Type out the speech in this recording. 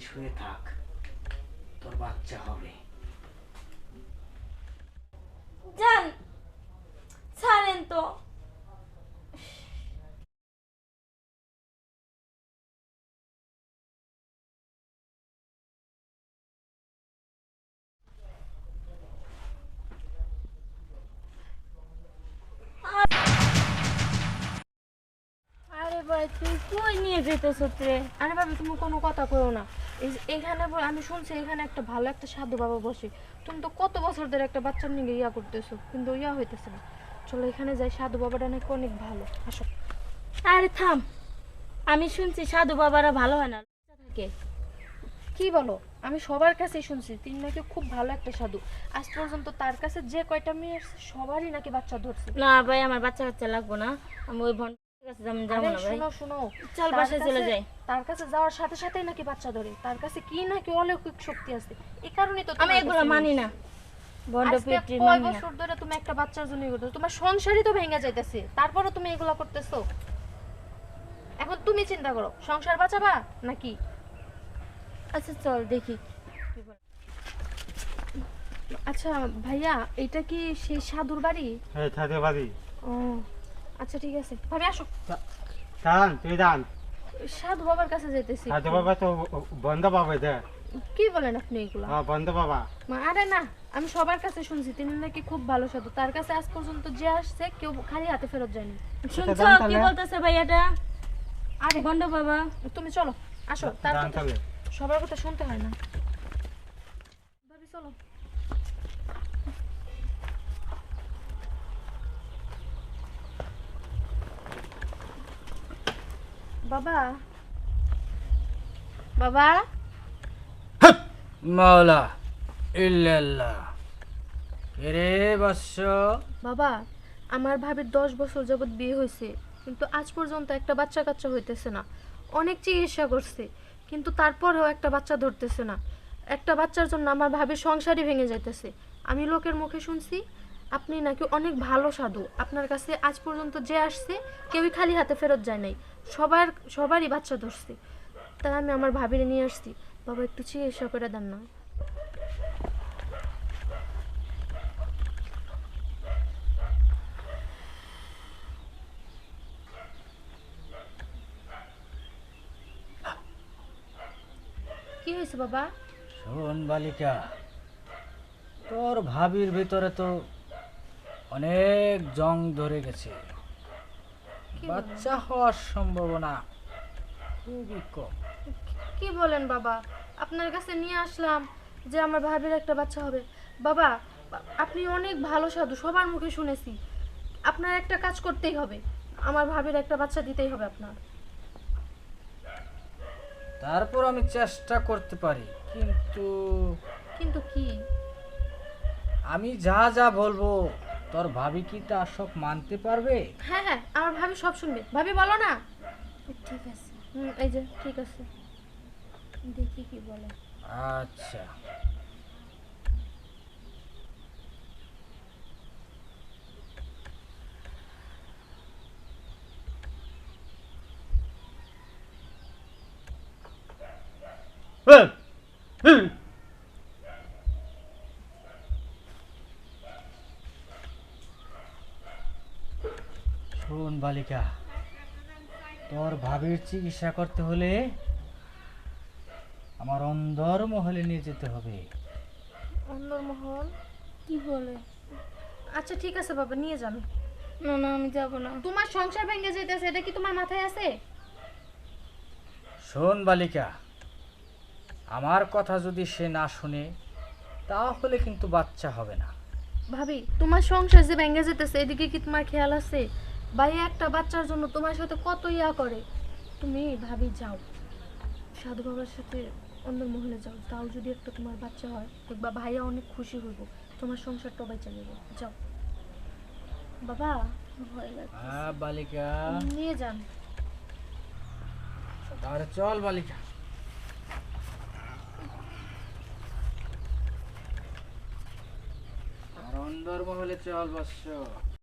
শুয়ে থাক তোর বাচ্চা হবে। জান ছাড়েন তো। কই নিয়ে যেতেছ রে আরে বাবা তুমি কোনো কথা না। এখানে আমি শুনছি এখানে একটা ভালো একটা সাধু বাবা বসে। তুমি তো কত বছর ধরে একটা নিয়ে ইয়া করতেছো, কিন্তু ইয়া হইতেছে না। চলো এখানে যাই, সাধু বাবাটা নাকি অনেক ভালো। আরে থাম। আমি শুনছি সাধু বাবারা ভালো হয় না কি বলো? আমি সবার কাছেই শুনছি, তিনি নাকি খুব ভালো একটা সাধু। আজ পর্যন্ত তার কাছে যে কয়টা মেয়ে সবারই নাকি বাচ্চা ধরছে। না ভাই, আমার বাচ্চা কাচ্চা লাগবো না। আমি ওই ভন কাছে আমি যাব আরে না ভাই। শোনো শোনো। চল তার কাছে- যাই। তার কাছে যাওয়ার সাথে সাথেই নাকি বাচ্চা ধরে। তার কাছে কি নাকি অলৌকিক শক্তি আছে? এই কারণেই তো আমি এগুলো মানি না। বন্ড আজকে পিতৃ কয় বছর ধরে তুমি একটা বাচ্চার জন্য করতেছো তোমার সংসারই তো ভেঙে যাইতেছে। তারপরও তুমি এগুলা করতেছো। এখন তুমি চিন্তা করো সংসার বাঁচাবা নাকি? আচ্ছা চল দেখি। আচ্ছা ভাইয়া এটা কি সেই সাধুর বাড়ি? এই থাকে বাড়ি। ও। আচ্ছা ঠিক আছে। ভাবি আসো। দান তুই দান সাধু বাবার কাছে যেতেছি। সাধু বাবা তো বন্ধ পাবে দে। কি বলেন আপনি এগুলা? হ্যাঁ বন্ধ বাবা। মা, আরে না আমি সবার কাছে শুনছি তিনি নাকি খুব ভালো সাধু। তার কাছে আজ পর্যন্ত যে আসছে কেউ খালি হাতে ফেরত যায়নি। শুনছো কি বলতেছে ভাই এটা আরে বন্ড বাবা। তুমি চলো আসো তার সবার কথা শুনতে হয় না। ভাবি চলো। বাবা। বাবা। মাওলা ইল্লাল্লাহ। রে বৎস বাবা আমার ভাবির দশ বছর যাবত বিয়ে হয়েছে কিন্তু আজ পর্যন্ত একটা বাচ্চা কাচ্চা হইতেছে না। অনেক চিকিৎসা করছে কিন্তু তারপরেও একটা বাচ্চা ধরতেছে না। একটা বাচ্চার জন্য আমার ভাবির সংসারই ভেঙে যাইতেছে। আমি লোকের মুখে শুনছি আপনি নাকি অনেক ভালো সাধু। আপনার কাছে আজ পর্যন্ত যে আসছে কেউই খালি হাতে ফেরত যায় নাই। সবার, সবারই বাচ্চা ধরছে। তাই আমি আমার ভাবিরে নিয়ে আসছি। বাবা, একটু চিকিৎসা করে দেন না। কি হয়েছে বাবা? শোন বালিকা, তোর ভাবির ভিতরে তো অনেক জং ধরে গেছে। বাচ্চা হওয়ার সম্ভাবনা খুবই কম। কি বলেন বাবা? আপনার কাছে নিয়ে আসলাম যে আমার ভাবির একটা বাচ্চা হবে। বাবা আপনি অনেক ভালো সাধু সবার মুখে শুনেছি। আপনার একটা কাজ করতেই হবে। আমার ভাবির একটা বাচ্চা দিতেই হবে আপনার। তারপর আমি চেষ্টা করতে পারি কিন্তু কিন্তু কি? আমি যা যা বলব তোর ভাবি কি তা সব মানতে পারবে? হ্যাঁ হ্যাঁ আমার ভাবি সব শুনবে। ভাবি বলো না? ঠিক আছে। হুম এই যে ঠিক আছে। দেখি কি বলে। আচ্ছা। শোন বালিকা। তোর ভাবির চিকিৎসা করতে হলে আমার অন্দর মহলে নিয়ে যেতে হবে। অন্দরমহল কি বলে? আচ্ছা ঠিক আছে বাবা নিয়ে যান। না না আমি যাব না। তোমার সংসার ভেঙে যেতেছে এটা কি তোমার মাথায় আছে? শোন বালিকা আমার কথা যদি সে না শুনে তাহলে কিন্তু বাচ্চা হবে না। ভাবি তোমার সংসার যে ভেঙে যেতেছে এদিকে কি তোমার খেয়াল আছে? ভাইয়া একটা বাচ্চার জন্য তোমার সাথে কত ইয়া করে? তুমি ভাবি যাও। সাধু বাবার সাথে অন্য মহলে যাও। তাও যদি একটা তোমার বাচ্চা হয় দেখবা ভাইয়া অনেক খুশি হইব। তোমার সংসার টবাই চালিয়ে যাও। বাবা হ্যাঁ বালিকা। নিয়ে যান। তাহলে চল বালিকা। অন্দর মহলে চল বৎস।